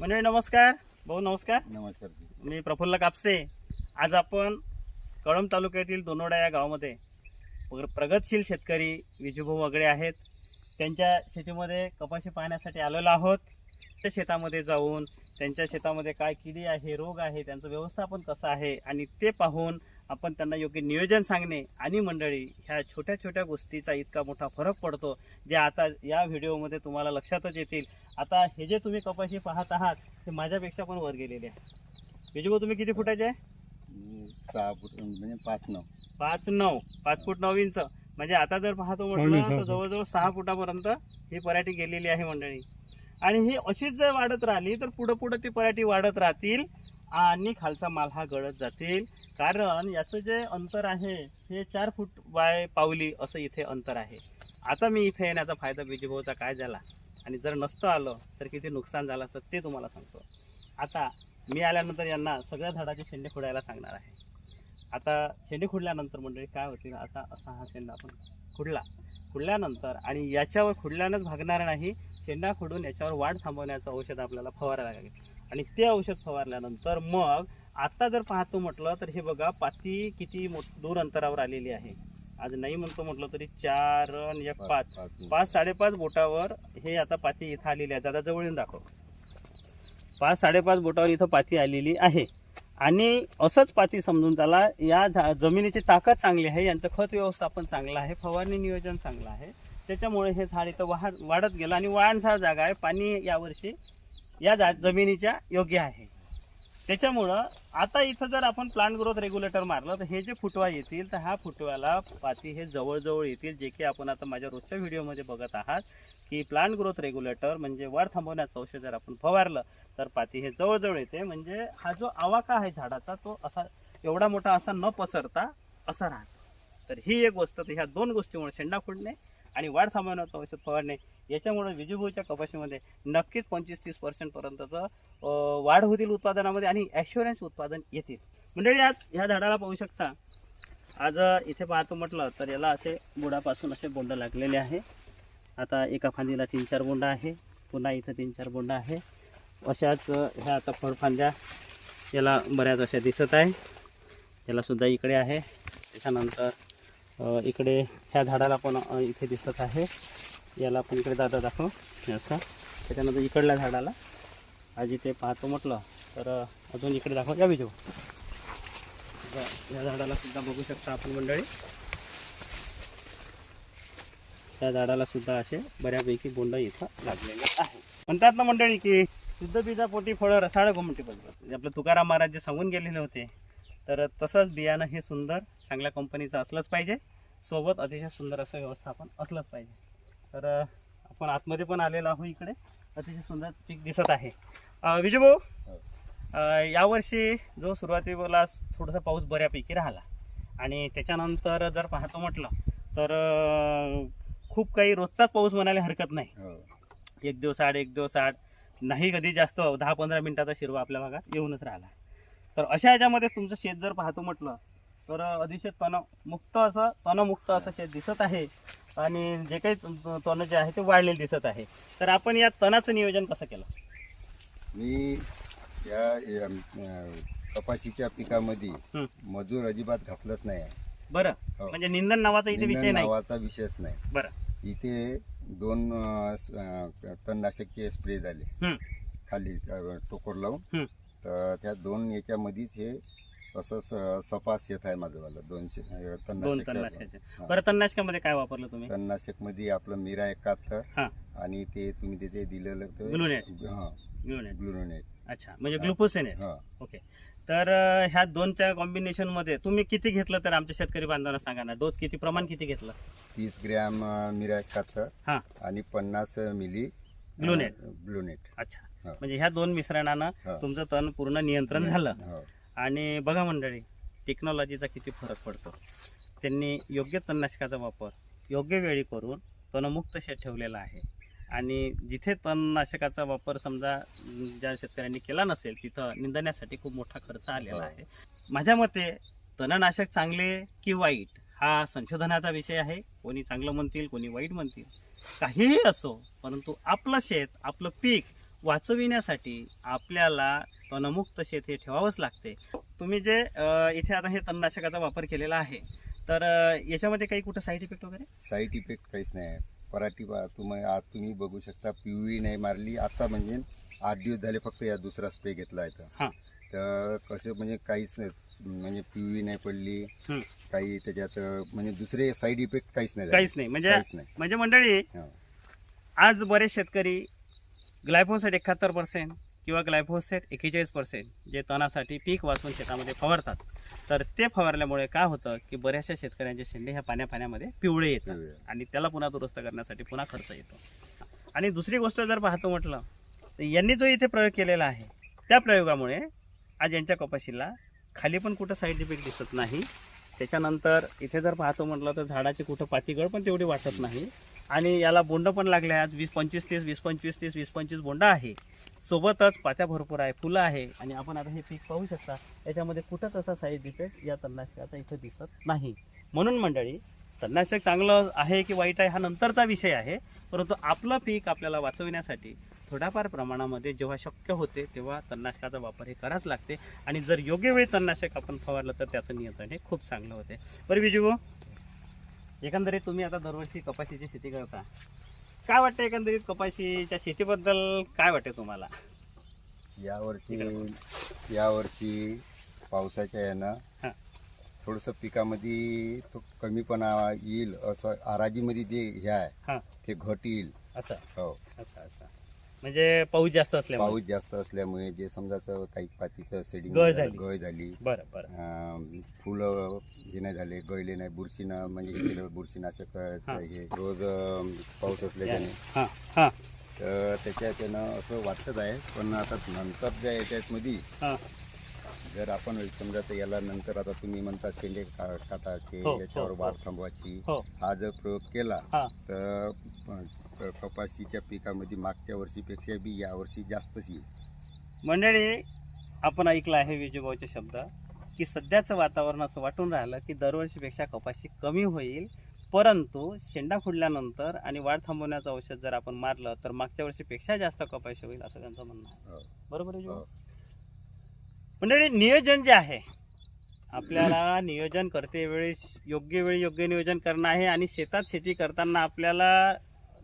मंडळी नमस्कार. भाऊ नमस्कार. नमस्कार मी प्रफुल्ल कापसे. आज आपण कळंब तालुक्यातील दोनोडा या गावामध्ये प्र- प्रगतशील शेतकरी विजूभाऊ वगैरे आहेत. त्यांच्या शेतीमध्ये कपाशी पाहण्यासाठी आलेलो आहोत. त्या शेतामध्ये जाऊन त्यांच्या शेतामध्ये काय किडी आहे रोग आहे त्यांचं व्यवस्थापन कसं आहे आणि ते पाहून आपण त्यांना योग्य नियोजन सांगणे आणि मंडळी ह्या छोट्या छोट्या गोष्टीचा इतका मोठा फरक पडतो जे आता या व्हिडिओमध्ये तुम्हाला लक्षातच येतील. आता हे जे तुम्ही कपाशी पाहत आहात ते माझ्यापेक्षा पण वर गेलेले आहे. विजूभाऊ तुम्ही किती फुटाचे आहे? सहा फूट म्हणजे पाच नऊ. पाच नऊ. पाच फूट नऊ इंच. म्हणजे आता जर पाहतो म्हटलं तर जवळजवळ सहा फुटापर्यंत ही पराठी गेलेली आहे मंडळी. आणि ही अशीच जर वाढत राहिली तर पुढं पुढं ती पराठी वाढत राहतील आणि खालचा माल हा गळत जातील. कारण याचं जे अंतर आहे हे चार फूट बाय पावली असं इथे अंतर आहे. आता मी इथे येण्याचा फायदा बीजभाऊचा काय झाला? आणि जर नसतं आलं तर किती नुकसान झालं असतं ते तुम्हाला सांगतो. आता मी आल्यानंतर यांना सगळ्या झाडाचे शेंडे खोडायला सांगणार आहे. आता शेंडे खुडल्यानंतर मंडळी काय होतील? असा असा हा शेंडा आपण खुडला. खुडल्यानंतर आणि याच्यावर खुडल्यानंच भागणार नाही शेंडा खुडून याच्यावर वाढ थांबवण्याचं औषध आपल्याला फवारायला लागेल. आणि ते औषध फवारल्यानंतर मग आता जर पाहतो म्हटलं तर हे बघा पाती किती दूर अंतरावर आलेली आहे. आज नाही म्हणतो म्हटलं तरी चार एक पाच पाच. पाच साडेपाच बोटावर हे आता पाती इथं आलेली आहे. दादा जवळ येऊन दाखव. पाच साडेपाच बोटावर इथं पाती आलेली आहे. आणि असंच पाती समजून त्याला या जमिनीची ताकद चांगली आहे यांचं खत व्यवस्थापन चांगलं आहे फवारणी नियोजन चांगलं आहे. त्याच्यामुळे हे झाड इथं वाह वाढत गेलं आणि वाळणसार जागा आहे. पाणी यावर्षी या जा जमिनीच्या योग्य आहे. त्याच्यामुळं आता इथं जर आपण प्लांट ग्रोथ रेग्युलेटर मारलं तर हे जे फुटवा येतील तर ह्या फुटव्याला पाती हे जवळजवळ येतील जे की आपण आता माझ्या रोजच्या व्हिडिओमध्ये बघत आहात की प्लांट ग्रोथ रेग्युलेटर म्हणजे वाढ थांबवण्याचं औषध जर आपण फवारलं तर पाती हे जवळजवळ येते. म्हणजे हा जो आवाका आहे झाडाचा तो असा एवढा मोठा असा न पसरता असा राहतो. तर ही एक गोष्ट तर ह्या दोन गोष्टीमुळे शेंडा फुडणे आणि वाढ थांबवण्याचं औषध फवारणे याच्यामुळे विजूभाऊच्या कपाशीमध्ये नक्कीच पंचवीस तीस पर्सेंटपर्यंतचं वाढ होतील उत्पादनामध्ये आणि ॲश्युरन्स उत्पादन येतील. मंडळी आज ह्या झाडाला पाहू शकता. आज इथे पाहतो म्हटलं तर याला असे बुडापासून असे बोंड लागलेले आहे. आता एका फांदीला तीन चार बोंड आहे. पुन्हा इथं तीन चार बोंड आहे. अशाच ह्या आता फळफांद्या याला बऱ्याच अशा दिसत आहे. याला सुद्धा इकडे आहे. त्याच्यानंतर इकडे ह्या झाडाला पण इथे दिसत आहे. याला आपण इकडे दादा दाखव. असं. त्याच्यानंतर इकडल्या झाडाला. आजी ते पाहतो म्हटलं तर अजून इकडे दाखव. या विजू या झाडाला सुद्धा बघू शकता आपण मंडळी. त्या झाडाला सुद्धा असे बऱ्यापैकी बोंड इथं लागलेले आहे म्हणतात ना मंडळी की शुद्ध बिजापोटी फळं रसाळ गोमटी पडतात म्हणजे आपलं तुकाराम महाराज जे सांगून गेलेले होते तर तसंच बियाणं हे सुंदर चांगल्या कंपनीचं असलंच पाहिजे. सोबत अतिशय सुंदर असं व्यवस्थापन असलंच पाहिजे. तर आपण आतमध्ये पण आलेलो आहोत इकडे. अतिशय सुंदर पीक दिसत आहे. अं, विजयभाऊ अं, यावर्षी जो सुरुवातीला थोडासा पाऊस बऱ्यापैकी राहिला आणि त्याच्यानंतर जर पाहतो म्हटलं तर खूप काही रोजचाच पाऊस म्हणायला हरकत नाही. हो. एक दिवस आड एक दिवस आड. नाही कधी जास्त दहा पंधरा मिनिटाचा शिरवा आपल्या भागात येऊनच राहिला. तर अशा ह्याच्यामध्ये तुमचं शेत जर पाहतो म्हटलं तर अतिशय तणमुक्त असं तणमुक्त असं शेत दिसत आहे आणि जे काही तण जे आहे ते वाढलेले दिसत आहे तर आपण या तणाचं नियोजन कसं केलं मी या कपाशीच्या पिकामध्ये. मजूर अजिबात घातलंच नाही आहे. बरं हो. म्हणजे निंदन नावाचा इथे विषय नाही नावाचा विषयच नाही बरं इथे दोन तणनाशकचे स्प्रे झाले. खाली टोकर लावून. तर त्या दोन याच्यामध्येच हे असं स- सपा शेत आहे माझं दोनशे अं, दोन तणनाशक तणनाशकाचे हा. बरं तणनाशकामध्ये काय वापरलं तुम्ही? तणनाशकमध्ये आपलं मीरा एकाहत्तर हा. आणि ते तुम्ही तिथे दिलेलं ते- ग्लुनेट. हा. ग्लुरोनेट अच्छा म्हणजे हा. ग्लुकोसेन आहे हा. ओके. तर अं, ह्या दोनच्या कॉम्बिनेशनमध्ये तुम्ही किती घेतलं तर आमच्या शेतकरी बांधवांना सांगा ना? डोस किती प्रमाण किती घेतलं? तीस ग्रॅम अं, मीरा एकाहत्तर हा. आणि पन्नास मिली ग्लुनेट. ब्लूनेट अच्छा हा. म्हणजे ह्या दोन मिश्रणानं हा. तुमचं तण पूर्ण नियंत्रण झालं हो. आणि बघा मंडळी टेक्नॉलॉजीचा किती फरक पडतो त्यांनी योग्य तणनाशकाचा वापर योग्य वेळी करून तणमुक्त शेत ठेवलेला आहे आणि जिथे तणनाशकाचा वापर समजा अं, ज्या शेतकऱ्यांनी केला नसेल तिथं निंदण्यासाठी खूप मोठा खर्च आलेला हो. आहे माझ्या मते तणनाशक चांगले की वाईट हा संशोधनाचा विषय आहे कोणी चांगलं म्हणतील कोणी वाईट म्हणतील काहीही असो परंतु आपलं शेत आपलं पीक वाचविण्यासाठी आपल्याला तणमुक्त शेत हे ठेवावंच लागते. तुम्ही जे इथे आता हे तणनाशकाचा वापर केलेला आहे तर याच्यामध्ये काही कुठं साईड इफेक्ट वगैरे? साईड इफेक्ट काहीच नाही आहे. पराठी पा तुम्ही आज तुम्ही बघू शकता पिवळी नाही मारली. आता म्हणजे आठ दिवस झाले फक्त या दुसरा स्प्रे घेतला आहे. हां. तर कसं म्हणजे काहीच नाही. म्हणजे पिवळी नाही पडली हं. काही त्याच्यात म्हणजे दुसरे साईड इफेक्ट काहीच नाही झाले. काहीच नाही म्हणजे काहीच नाही म्हणजे मंडळी हो. आज बरेच शेतकरी ग्लायफोसेट एकाहत्तर पर्सेंट किंवा ग्लायफोसेट एकेचाळीस पर्सेंट जे तणासाठी पीक वाचून शेतामध्ये फवारतात तर ते फवारल्यामुळे काय होतं की बऱ्याचशा शेतकऱ्यांचे शेंडे ह्या पाण्या पाण्यामध्ये पिवळे येतात पिवळे. आणि त्याला पुन्हा दुरुस्त करण्यासाठी पुन्हा खर्च येतो आणि दुसरी गोष्ट जर पाहतो म्हटलं तर यांनी जो इथे प्रयोग केलेला आहे त्या प्रयोगामुळे आज यांच्या कपाशीला खाली पण कुठं साईड इफेक्ट दिसत नाही. त्याच्यानंतर इथे जर पाहतो म्हटलं तर झाडाची कुठं पातीगळ पण तेवढी वाटत नाही. आणि याला बोंड पण लागले आहेत. वीस पंचवीस तीस वीस पंचवीस तीस वीस पंचवीस बोंड आहे. सोबतच पात्या भरपूर आहे फुलं आहे. आणि आपण आता हे पीक पाहू शकता याच्यामध्ये कुठंच असा साईड इफेक्ट या तणनाशकाचा इथं दिसत नाही. म्हणून मंडळी तणनाशक चांगलं आहे की वाईट आहे हा नंतरचा विषय आहे. परंतु आपलं पीक आपल्याला वाचवण्यासाठी थोड्याफार प्रमाणामध्ये जेव्हा शक्य होते तेव्हा तणनाशकाचा वापर हे कराच लागते. आणि जर योग्य वेळी तणनाशक आपण फवारलं तर त्याचं नियंत्रण हे खूप चांगलं होते. बरं विजू एकंदरीत तुम्ही आता दरवर्षी कपाशीची शेती करता. काय वाटतं एकंदरीत कपाशीच्या शेतीबद्दल? काय वाटते तुम्हाला? यावर्षी यावर्षी पावसाच्या यानं हां. थोडंसं पिकामध्ये तो कमीपणा येईल असं आराजीमध्ये जे हे आहे हां. ते घट येईल. असं. हो. असं असं. म्हणजे पाऊस जास्त असल्यामुळे. पाऊस जास्त असल्यामुळे जे समजाचं काही पातीचं सेडिंग गळ झाली. गळ झाली. बरं बरं. अं, फुलं हे नाही झाले गळले नाही बुरशीनं म्हणजे हे केलं बुरशीनाशक हां. हे रोज अं, पाऊस असल्याच्याने. हां हां. तर त्याच्याच्यानं असं वाटत आहे पण आता नंतरच्या याच्यामध्ये हां. जर आपण समजा तर याला नंतर आता तुम्ही म्हणता शेंडे का- काटायचे हो, हो, याच्यावर हो. वाढ थांबवायची. हो. हा जर प्रयोग केला हां. तर कपाशीच्या पिकामध्ये मागच्या वर्षीपेक्षा बी यावर्षी जास्तच येईल मंडळी आपण ऐकलं आहे विजूभाऊचे शब्द की सध्याचं वातावरण असं वाटून राहिलं की दरवर्षीपेक्षा कपाशी कमी होईल परंतु शेंडा फुडल्यानंतर आणि वाढ थांबवण्याचं औषध जर आपण मारलं तर मागच्या वर्षीपेक्षा जास्त कपाशी होईल असं त्यांचं म्हणणं आहे हो. बरोबर आहे हो. मंडळी नियोजन जे आहे आपल्याला नियोजन करते वेळी योग्य वेळी योग्य नियोजन करणं आहे आणि शेतात शेती करताना आपल्याला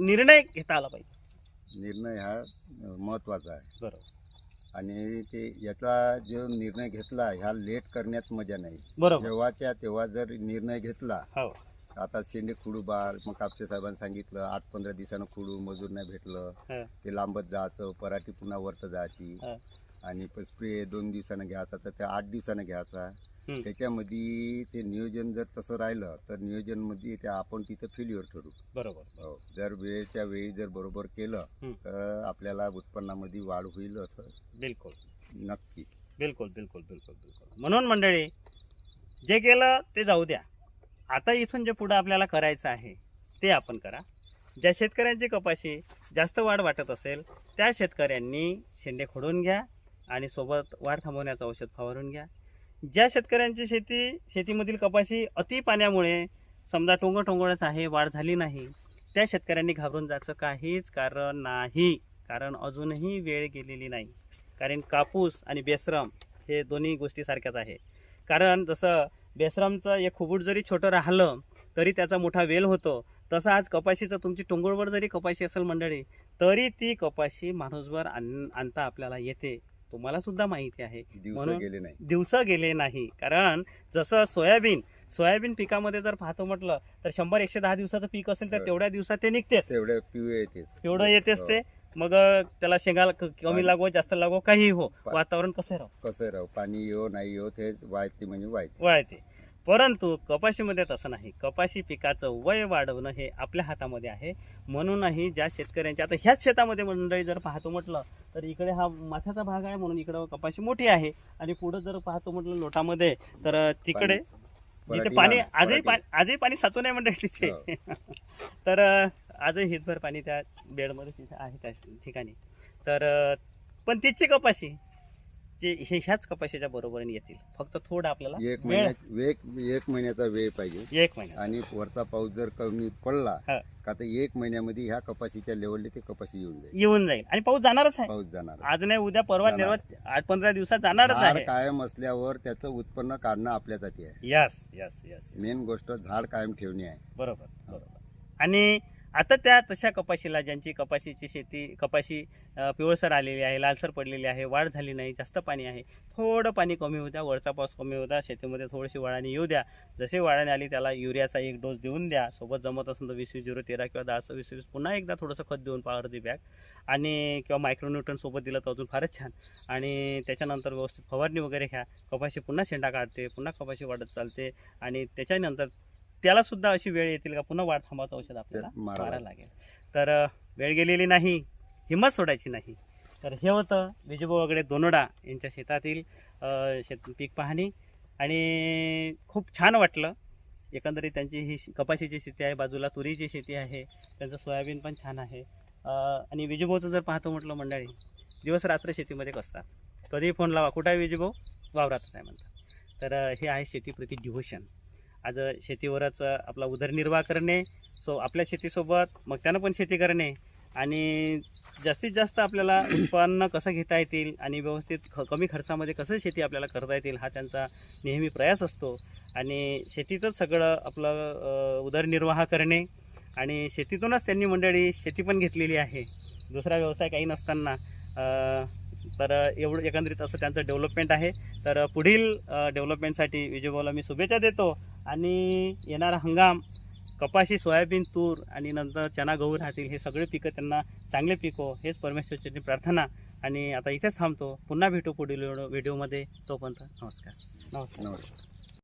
निर्णय घेता आला पाहिजे. निर्णय हा अं, महत्त्वाचा आहे. बरोबर. आणि ते याचा जो निर्णय घेतला ह्या लेट करण्यात मजा नाही. बरोबर. जेव्हाच्या तेव्हा जर निर्णय घेतला हो. आता शेंडे खुडू बाळ मग कापसे साहेबांनी सांगितलं आठ पंधरा दिवसानं खुडू मजूर नाही भेटलं. हं. ते लांबत जायचं पराठी पुन्हा वरत जायची. हं. आणि स्प्रे दोन दिवसानं घ्यायचा तर ते आठ दिवसानं घ्यायचा. त्याच्यामध्ये ते नियोजन जर तसं राहिलं तर नियोजनमध्ये ते आपण तिथं फेल्युअर ठरू बरोबर. हो जर वेळेच्या वेळी जर बरोबर केलं. तर आपल्याला उत्पन्नामध्ये वाढ होईल असं बिलकुल. नक्की. बिलकुल बिलकुल बिलकुल बिलकुल. म्हणून मंडळी जे केलं ते जाऊ द्या. आता इथून जे पुढं आपल्याला करायचं आहे ते आपण करा. ज्या शेतकऱ्यांची कपाशी जास्त वाढ वाटत असेल त्या शेतकऱ्यांनी शेंडे खोडून घ्या आणि सोबत वाढ थांबवण्याचं औषध फवारून घ्या. ज्या शेतकऱ्यांची शेती शेतीमधील कपाशी अति पाण्यामुळे समजा टोंग टोंगळच आहे वाढ झाली नाही त्या शेतकऱ्यांनी घाबरून जायचं काहीच कारण नाही. कारण अजूनही वेळ गेलेली नाही. कारण कापूस आणि बेसरम हे दोन्ही गोष्टी सारख्याच आहे. कारण जसं बेसरमचं एक खुबूट जरी छोटं राहिलं तरी त्याचा मोठा वेल होतो. तसं आज कपाशीचं तुमची टोंगळवर जरी कपाशी असेल मंडळी तरी ती कपाशी माणूसवर आण आणता आपल्याला येते. तुम्हाला सुद्धा माहिती आहे. दिवस म्हणून- गेले नाही. दिवस गेले नाही. कारण जसं सोयाबीन सोयाबीन पिकामध्ये जर पाहतो म्हटलं तर शंभर एकशे दहा दिवसाचं पीक असेल तर हो. तेवढ्या दिवसात ते तेवढे पिवळे येते तेवढं येतेच ते. मग त्याला शेंगाला क- कमी लागो जास्त लागो काही हो. वातावरण कसं राहो? कसं राहू? पाणी येऊ नाही येऊ ते वायते म्हणजे वायते वळते परंतु कपाशीमध्ये तसं नाही. कपाशी पिकाचं वय वाढवणं हे आपल्या हातामध्ये आहे. म्हणूनही ज्या शेतकऱ्यांच्या आता ह्याच शेतामध्ये मंडळी जर पाहतो म्हटलं तर इकडे हा माथ्याचा भाग आहे म्हणून इकडं कपाशी मोठी आहे. आणि पुढं जर पाहतो म्हटलं लोटामध्ये तर तिकडे जिथे पाणी आजही. पाणी आजही पाणी साचू नाही मंडळी तिथे. तर अं, आजही हितभर पाणी त्या बेडमध्ये तिथे आहे त्या ठिकाणी. तर पण तिची कपाशी जे हे ह्याच कपाशीच्या बरोबरीने येतील. फक्त थोडं आपल्याला एक वेळ महिन्यात एक एक महिन्याचा वेळ पाहिजे. एक महिना आणि वरचा पाऊस जर कमी पडला हा. का तर एक महिन्यामध्ये ह्या कपाशीच्या लेवलला ते कपाशी येऊन जाईल. येऊन जाईल. आणि पाऊस जाणारच आहे. पाऊस जाणार आज नाही उद्या परवा जाणार. निर्वात आठ पंधरा दिवसात जाणारच झाड आहे. कायम असल्यावर त्याचं उत्पन्न काढणं आपल्याच हाती आहे यस यस यस मेन गोष्ट झाड कायम ठेवणे आहे. बरोबर बरोबर. आणि आता त्या तशा कपाशीला ज्यांची कपाशीची शेती कपाशी पिवळसर आलेली आहे लालसर पडलेली आहे वाढ झाली नाही जास्त पाणी आहे थोडं पाणी कमी होऊ द्या वरचा पाऊस कमी होता शेतीमध्ये थोडीशी वाळाने येऊ द्या. जसे वाळाने आली त्याला युरियाचा एक डोस देऊन द्या. सोबत जमत असेल तर वीस वीस झिरो तेरा किंवा दहा वीस वीस पुन्हा एकदा थोडंसं खत देऊन पावरती बॅग. आणि किंवा मायक्रोन्यूट्रन सोबत दिलं तर अजून फारच छान. आणि त्याच्यानंतर व्यवस्थित फवारणी वगैरे घ्या. कपाशी पुन्हा शेंडा काढते पुन्हा कपाशी वाढत चालते. आणि त्याच्यानंतर त्याला सुद्धा अशी वेळ येतील का? पुन्हा वाढ थांबवतं औषध आपल्याला. मारायला लागेल. तर वेळ गेलेली नाही हिंमत सोडायची नाही. तर हे होतं विजूभाऊ वगैरे दोनोडा यांच्या शेतातील शेत पीक पाहणी. आणि खूप छान वाटलं. एकंदरीत त्यांची ही कपाशीची शेती आहे बाजूला तुरीची शेती आहे त्यांचं सोयाबीन पण छान आहे. आणि विजूभाऊचं जर पाहतो म्हटलं मंडळी दिवस रात्र शेतीमध्ये कसतात. कधीही फोन लावा. कुठं आहे विजूभाऊ? वावरातच आहे म्हणतात. तर हे आहे शेतीप्रती डिव्होशन. आज शेतीवरच आपला उदरनिर्वाह करणे सो आपल्या शेतीसोबत मग त्यानं पण शेती करणे. आणि जास्तीत जास्त आपल्याला उत्पन्न कसं घेता येतील आणि व्यवस्थित ख कमी खर्चामध्ये कसं शेती आपल्याला करता येतील हा त्यांचा नेहमी प्रयास असतो. आणि शेतीतच सगळं आपलं उदरनिर्वाह करणे. आणि शेतीतूनच त्यांनी मंडळी शेती पण घेतलेली आहे. दुसरा व्यवसाय काही नसताना तर एवढं एकंदरीत असं त्यांचं डेव्हलपमेंट आहे. तर पुढील डेव्हलपमेंटसाठी विजयभाऊला मी शुभेच्छा देतो. आणि येणारा हंगाम कपाशी सोयाबीन तूर आणि नंतर चना गहू राहतील हे सगळे पिकं त्यांना चांगले पिको हेच परमेश्वरची प्रार्थना. आणि आता इथेच थांबतो. पुन्हा भेटू पुढील व्हिडिओ व्हिडिओमध्ये. तोपर्यंत नमस्कार. नमस्कार. नमस्कार.